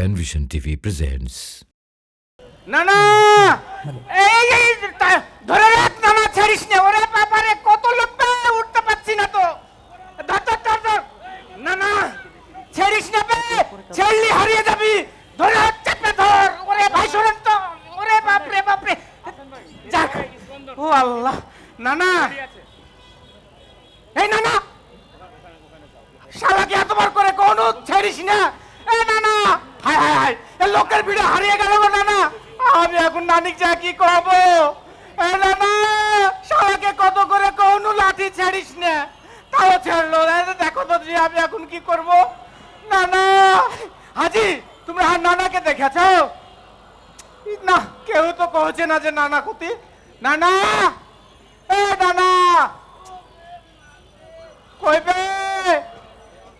Penvision TV presents. না না এই এই ধরে রাখ না ছাড়িস না। ওরে বাবারে, কত লোক উঠতে পারছি না তো। ধর ধর ধর ধর। ছেড়িস না বে, ছেড়লি হারিয়ে যাবি। ধরে রাখ, চেপে ধর। ওরে ভাই শোনেন তো। ওরে বাপরে বাপরে। যাক। ও আল্লাহ। না এই না না শালাকে এতবার করে কোন ছেড়িস না। এ না না হায় হায় এ লোকের ভিড়ে হারিয়ে গেল গো না না আমি এখন নানিক যা কি করব? এ না না শালাকে কত করে কোন লাঠি ছাড়িস না? তাও ছাড়লো দেখো তো যে আমি এখন কি করব? না না হাজি তুমি আর নানাকে দেখেছ? না, কেউ তো কহছে না যে নানা কুতি না না এ নানা, কইবে?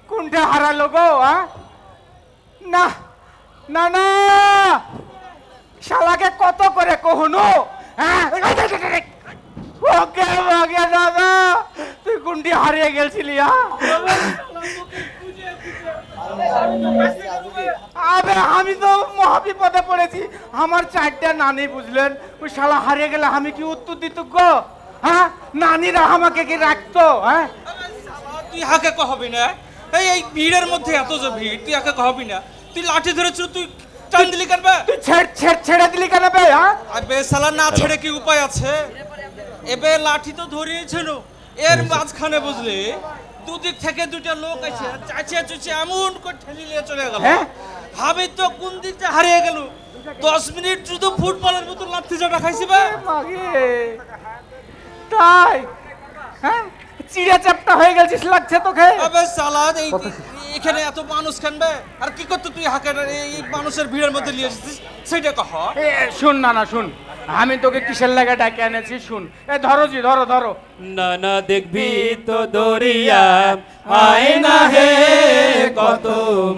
কোনটা হারালো গো? না না না শালাকে কত করে কহনো? হ্যাঁ? ওকে ওকে দাদা, তুই কোনটি হারিয়ে গেছিলি হ্যাঁ? আবে, আমি তো মহাবিপদে পড়েছি। আমার চারটা নানি বুঝলেন? ওই শালা হারিয়ে গেলে আমি কি উত্তর দিত গো? হ্যাঁ? নানিরা আমাকে কি রাখতো হ্যাঁ? তুই হাকে কহবি না? এই এই ভিড়ের মধ্যে এত যে ভিড়, তুই হাকে কহবি না? তুই লাঠি ধরেছিল তুই টান দিলি কেন বে? তুই ছেড় ছেড় ছেড়ে দিলি কেন বে হ্যাঁ? আবে সালা না ছেড়ে কি উপায় আছে? এবে লাঠি তো ধরিয়েছিল। এর মাঝখানে বুঝলি? দুদিক থেকে দুটা লোক আছে চাচিয়া চুচি এমন করে ঠেলি নিয়ে চলে গেল। হ্যাঁ? ভাবি তো কোন দিকটা হারিয়ে গেল? দশ মিনিট শুধু ফুটবলের মতো লাঠি চাটা খাইছি বে। মাগে। তাই? হ্যাঁ? চিড়ে চাপটা হয়ে গেছিস লাগছে তোকে? আবে সালা এই এখানে এত মানুষ কেনবে আর কি করতে তুই হাকে এই মানুষের ভিড়ের মধ্যে নিয়ে এসেছিস? সেটা কহ। শুন না না শুন। আমি তোকে কিসের লাগা ডাকে এনেছি শুন। এ ধরো জি ধরো ধরো। না না দেখবি তো দরিয়া আয় না হে কত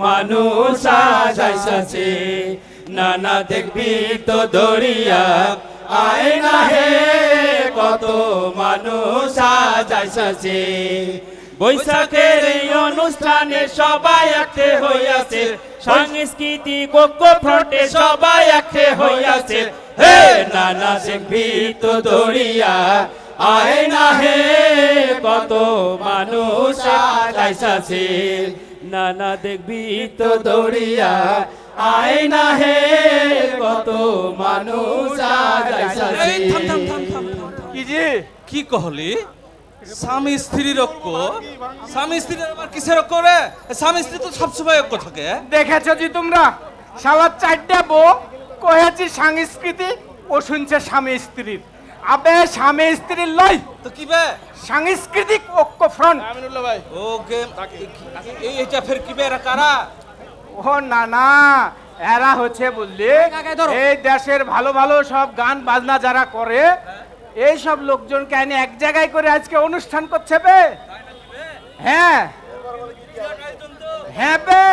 মানুষ আসাইছে নানা দেখবি তো দরিয়া আয় না হে কত মানুষ আসাইছে বৈশাখের এই অনুষ্ঠানে সবাই একটে হইয়াছে সাংস্কৃতিক ঐক্য ফ্রন্টে সবাই একটে হইয়াছে হে নানা তো দরিয়া আয় না হে কত মানুষ আইসাছে নানা দেখবি তো দরিয়া আয় না হে কত মানুষ আইসাছে থাম থাম থাম, থাম। কি জি কি কহলি? স্বামী স্ত্রীর ঐক্য স্বামী স্ত্রীর আবার কিসের ঐক্য রে? স্বামী স্ত্রী তো সবসময় ঐক্য থাকে। দেখেছ জি তোমরা? চারটা বউ কহেছি সংস্কৃতি ও শুনছে স্বামী স্ত্রীর। আবে স্বামী স্ত্রীর লয়। তো কি বে? সাংস্কৃতিক ঐক্য ফ্রন্ট। ও গেম এই এটা ফের কি বে এরা কারা? ও না না এরা হচ্ছে বুঝলি এই দেশের ভালো ভালো সব গান বাজনা যারা করে এই সব লোকজন কেন এক জায়গায় করে আজকে অনুষ্ঠান করছে বে হ্যাঁ। হ্যাঁ বে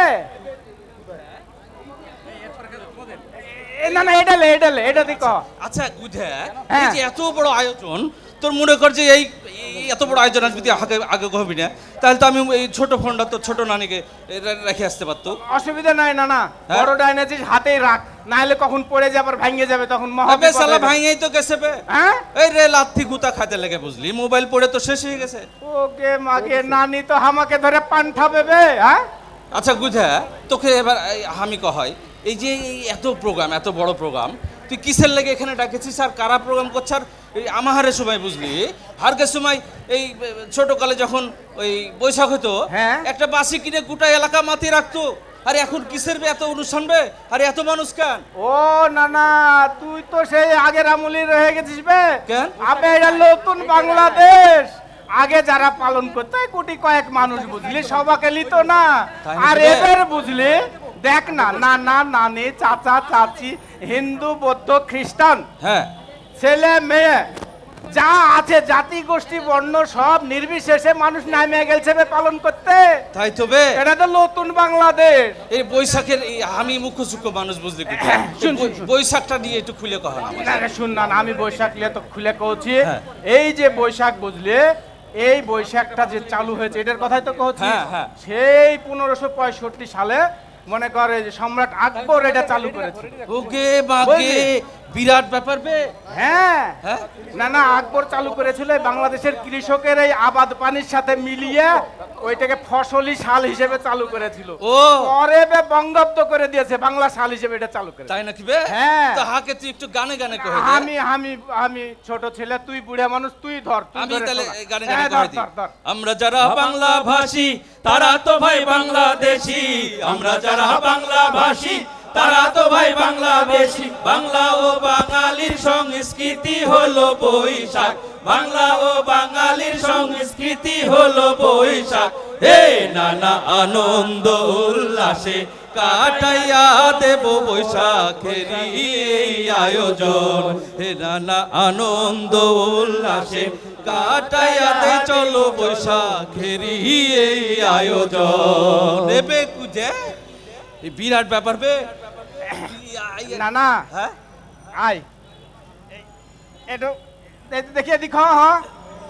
না না এটা লে এটা লে এটা দিক আচ্ছা বুঝে এই হ্যাঁ। যে এত বড় আয়োজন তোর মনে কর যে এই এই এত বড় আয়োজন আজ যদি আগে আগে কহবি না। তাহলে তো আমি এই ছোট ফোনটা তো ছোট নানিকে রেখে আসতে পারতো। অসুবিধা নাই না না। হ্যাঁ? বড় ডাইনাচিস হাতেই রাখ। না হলে কখন পড়ে যাবে আর ভেঙে যাবে তখন মহা আবে সালা ভাঙেই তো গেছে বে। হ্যাঁ? এই রে লাথি গুতা খাইতে লেগে বুঝলি। মোবাইল পড়ে তো শেষ হয়ে গেছে। ওকে মাকে নানি তো আমাকে ধরে পান্ঠা বেবে হ্যাঁ? আচ্ছা বুঝা তোকে এবার আমি কহাই এই যে এত প্রোগ্রাম এত বড় প্রোগ্রাম তুই কিসের লেগে এখানে ডাকেছিস আর কারা প্রোগ্রাম করছে আর এই আমাহারের সময় বুঝলি? হারকের সময় এই ছোট কালে যখন ওই বৈশাখ হতো হ্যাঁ। একটা বাসি কিনে গোটা এলাকা মাতিয়ে রাখতো। আর এখন কিসের বে এত অনুষ্ঠান বে? আর এত মানুষ কেন? ও না না তুই তো সেই আগের আমলি রয়ে গেছিস বে। কেন? আবে এটা নতুন বাংলাদেশ। আগে যারা পালন করতো কোটি কয়েক মানুষ বুঝলি সবাকে লিত না। আর? এবার বুঝলি দেখ না নানা নানি চাচা চাচি হিন্দু বৌদ্ধ খ্রিস্টান। হ্যাঁ। ছেলে মেয়ে যা আছে জাতি গোষ্ঠী বর্ণ সব নির্বিশেষে মানুষ নামে বে পালন করতে তাই তো বে এটা তো নতুন বাংলাদেশ এই বৈশাখের আমি মুখ্য সূক্ষ্ম মানুষ বুঝলি কি? শুন, বৈ- শুন। বৈশাখটা নিয়ে একটু খুলে কহা শুন না আমি বৈশাখ নিয়ে তো খুলে কহছি হ্যাঁ। এই যে বৈশাখ বুঝলে এই বৈশাখটা যে চালু হয়েছে এটার কথাই তো কহছি হ্যাঁ, হ্যাঁ। সেই পনেরোশো পঁয়ষট্টি সালে মনে করে যে সম্রাট আকবর এটা চালু করেছে। ওকে বাকে বুঝলি? বিরাট ব্যাপার বে। হ্যাঁ। হ্যাঁ? না না আকবর চালু করেছিল বাংলাদেশের কৃষকের এই আবাদ পানির সাথে মিলিয়ে ওইটাকে ফসলি শাল হিসেবে চালু করেছিল। ও। পরে বে বঙ্গাব্দ করে দিয়েছে বাংলা শাল হিসেবে এটা চালু করে তাই নাকি বে? হ্যাঁ। তো হাকে তুই একটু গানে গানে কই আমি আমি আমি ছোট ছেলে তুই বুড়া মানুষ তুই ধর তুই আমি তাহলে গানে হ্যাঁ, গানে কই দিই। ধর, ধর। আমরা যারা বাংলা বাংলা ভাষী তারা তো ভাই বাংলাদেশী। আমরা যারা বাংলা ভাষী তারা তো ভাই বাংলাদেশি। বাংলা ও বাঙালির সংস্কৃতি হলো বৈশাখ। বাংলা ও বাঙালির সংস্কৃতি হলো বৈশাখ। হে নানা আনন্দ উল্লাসে কাটাইয়া দেব বৈশাখের আয়োজন। হে নানা আনন্দ উল্লাসে কাটাইয়া দে চলো বৈশাখের আয়োজন। নেবে কুজে? এই বিরাট ব্যাপার বে। না না। হ্যাঁ? দে- দেখিয়ে দিখ হ্যাঁ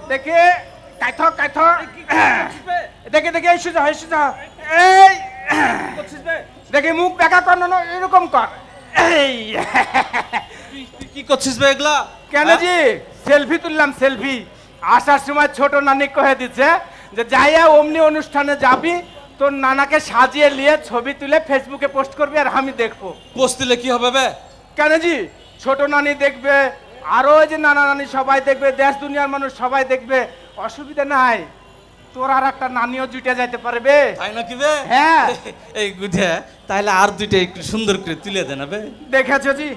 দেখে কাইথ কাইথ। দেখে দেখে এই সুজা এই সুজা। এই। দেখে মুখ দেখা কর না এরকম কর। এই। কি করছিস বে এগুলা? কেন হ্যাঁ? জি? সেলফি তুললাম সেলফি। আসার সময় ছোট নানি কহে দিচ্ছে যে যাইয়া অমনি অনুষ্ঠানে যাবি তোর নানাকে সাজিয়ে নিয়ে ছবি তুলে ফেসবুকে পোস্ট করবি আর আমি দেখব। পোস্ট দিলে কি হবে বে? কেন জি? ছোট নানি দেখবে আরও ওই যে নানা নানি সবাই দেখবে দেশ দুনিয়ার মানুষ সবাই দেখবে অসুবিধা নাই। তোর আর একটা নানিও জুটে যাইতে পারবে তাই নাকি বে? হ্যাঁ। এই গুজে তাহলে আর দুইটা একটু সুন্দর করে তুলে দেন বে? দেখেছ জি?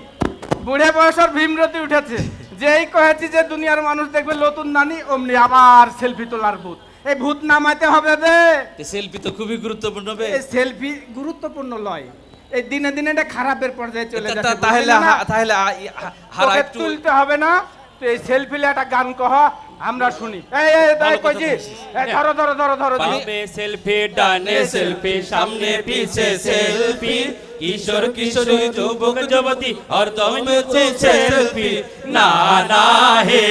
বুড়ে বয়সের ভীমরতি উঠেছে। যেই কহেছি যে দুনিয়ার মানুষ দেখবে নতুন নানি অমনি আবার সেলফি তোলার ভূত। এই ভূত নামাতে হবে বে। সেলফি তো খুবই গুরুত্বপূর্ণ বে। এই সেলফি গুরুত্বপূর্ণ লয়। এই দিনে দিনে এটা খারাপের পর্যায়ে চলে যাচ্ছে তাহলে তাহলে তুলতে হবে না। তো এই সেলফি একটা গান কহ আমরা শুনি। এই ধরো ধরো ধরো ধরো সেলফি ডানে সেলফি সামনে পিছে সেলফি কিশোর কিশোরী যুবক যুবতী সেলফি না না হে।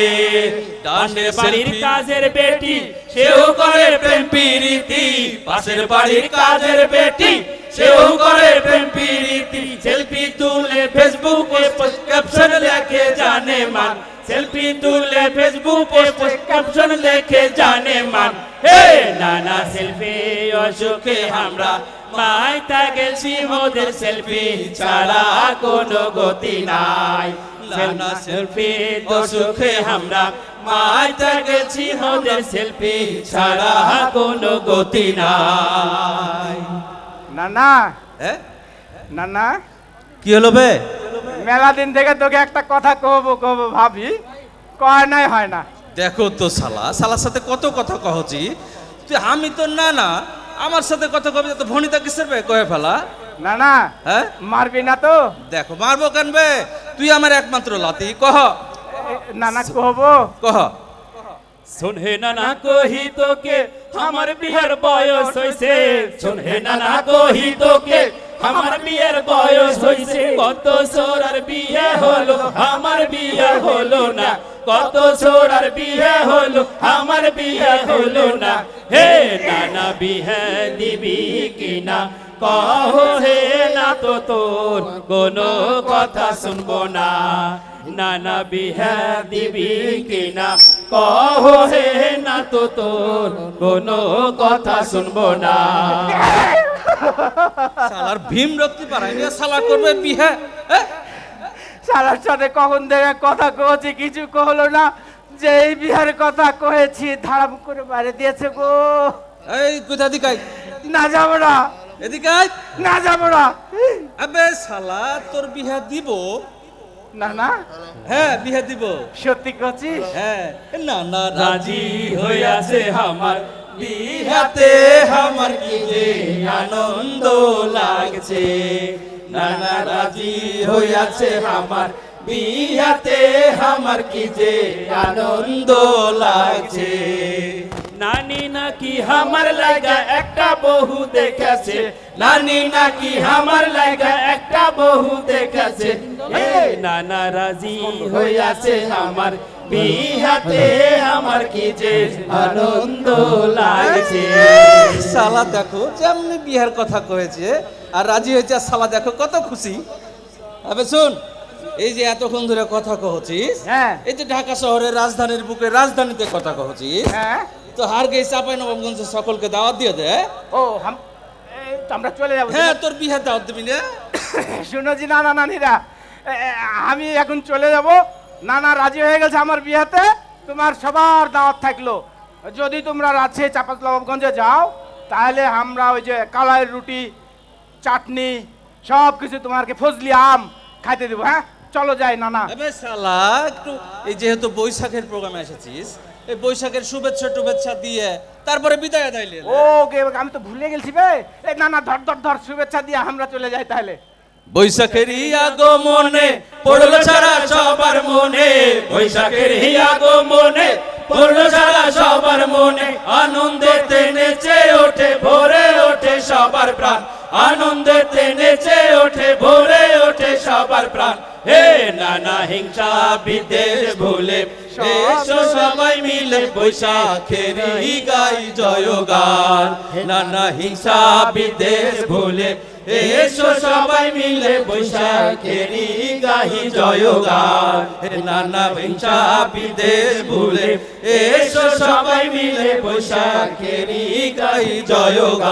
বাড়ির কাজের বেটি সেও করে প্রেম প্রীতি। পাশের বাড়ির কাজের বেটি সেও করে প্রেম প্রীতি। সেলফি তুলে ফেসবুকে ক্যাপশন লেখে জানে মান। সেলফি তুলে ফেসবুকে ক্যাপশন লেখে জানে মান। হে নানা সেলফি অসুখে আমরা মাইতা গেছি মোদের সেলফি ছাড়া কোনো গতি নাই। নানা সেলফি অসুখে আমরা মাইতা গেছি মোদের সেলফি ছাড়া কোনো গতি নাই। না না হ্যাঁ? না না কি হলো বে? মেলা দিন থেকে তোকে একটা কথা কহবো কহবো ভাবি। কয় নাই হয় না। দেখো তো শালা শালার সাথে কত কথা কহছি তুই আমি তো না না আমার সাথে কথা কবি তো ভনিতা কিসের বে কয়ে ফেলা? না না হ্যাঁ? মারবি না তো। দেখো মারবো কেন বে? তুই আমার একমাত্র লাতি কহ। না না কহবো। কহ। শুনহে নানা কহি তোকে আমার বিয়ের বয়স হইছে। শুনহে নানা কহি তোকে আমার বিয়ের বয়স হইছে, কত সোরার বিয়ে হলো? আমার বিয়ে হলো না, কত সোরার বিয়ে হলো? আমার বিয়ে হলো না। হে নানা বিয়ে দিবি কিনা? কহ হে না তো তোর কোনো কথা শুনব না। নানা বিহা দিবি কিনা? কহ হে না তো তোর কোনো কথা শুনব না। শালার ভীম রক্তি পারাই নিয়ে শালা করবে বিহে হ্যাঁ? সারার সাথে কখন থেকে কথা কহছি কিছু কহলো না। যে এই বিহার কথা কয়েছি ধারাম করে বাইরে দিয়েছে গো। এই কোথা দিকাই না যাব না। এদিকে না যাব না। আবে শালা তোর বিহা দিব? না না। হ্যাঁ বিহা দিব। সত্যি করছিস হ্যাঁ। না না রাজি হইয়াছে আমার। বিহাতে আমার কি যে আনন্দ লাগছে? নানা রাজি হইয়াছে আমার বিহাতে আমার কি যে আনন্দ লাগছে? নানি নাকি আমার লাগা একটা বহু দেখেছে। নানি নাকি আমার লাগা একটা বহু দেখেছে। নানা রাজি হইয়াছে আমার বিহাতে আমার কি যে আনন্দ লাগছে। সালা দেখো যেমনি বিহার কথা কয়েছে আর রাজি হয়েছে আর সালা দেখো কত খুশি। আবে শুন এই যে এতক্ষণ ধরে কথা কহছিস হ্যাঁ। এই যে ঢাকা শহরের রাজধানীর বুকে রাজধানীতে কথা কহছিস হ্যাঁ। তো হার গেই চাপাই নবাবগঞ্জের সকলকে দাওয়াত দিয়ে দে। ও হাম আমরা চলে যাব। হ্যাঁ তোর বিহার দাওয়াত দিবি না? শুনেছি নানা নানিরা আমি এখন চলে যাব। নানা রাজি হয়ে গেছে আমার বিয়েতে তোমার সবার দাওয়াত থাকল। যদি তোমরা রাজশাহী চাপাতলাবগঞ্জে যাও তাহলে আমরা ওই যে কালাই রুটি চাটনি সব কিছু তোমারকে ফজলি আম খাইতে দেবো হ্যাঁ? চলো যাই নানা। শালা একটু এই যেহেতু বৈশাখের প্রোগ্রামে এসেছিস এই বৈশাখের শুভেচ্ছা টুভেচ্ছা দিয়ে তারপরে বিদায় দাইলে ও গে আমি তো ভুলে গেছি বে। এই নানা ধর ধর ধর শুভেচ্ছা দিয়ে আমরা চলে যাই তাহলে। বৈশাখেরই আগমনে পড়ল ছাড়া সবার মনে। বৈশাখের হিয়াগো মনে পড়ল সারা সবার মনে। আনন্দেতে নেচে ওঠে ভরে ওঠে সবার প্রাণ। আনন্দেতে নেচে ওঠে ভরে ওঠে সবার প্রাণ। হে নানা হিংসা বিদ্বেষ ভুলে এসো সবাই মিলে বৈশাখের গাই জয়গান। নানা হিংসা বিদ্বেষ ভুলে এসো সবাই মিলে বৈশাখেরি গাহি জয়গান। হে নানা হিংসা বিদেশ ভুলে এসো সবাই মিলে বৈশাখেরি গাহি জয়গান।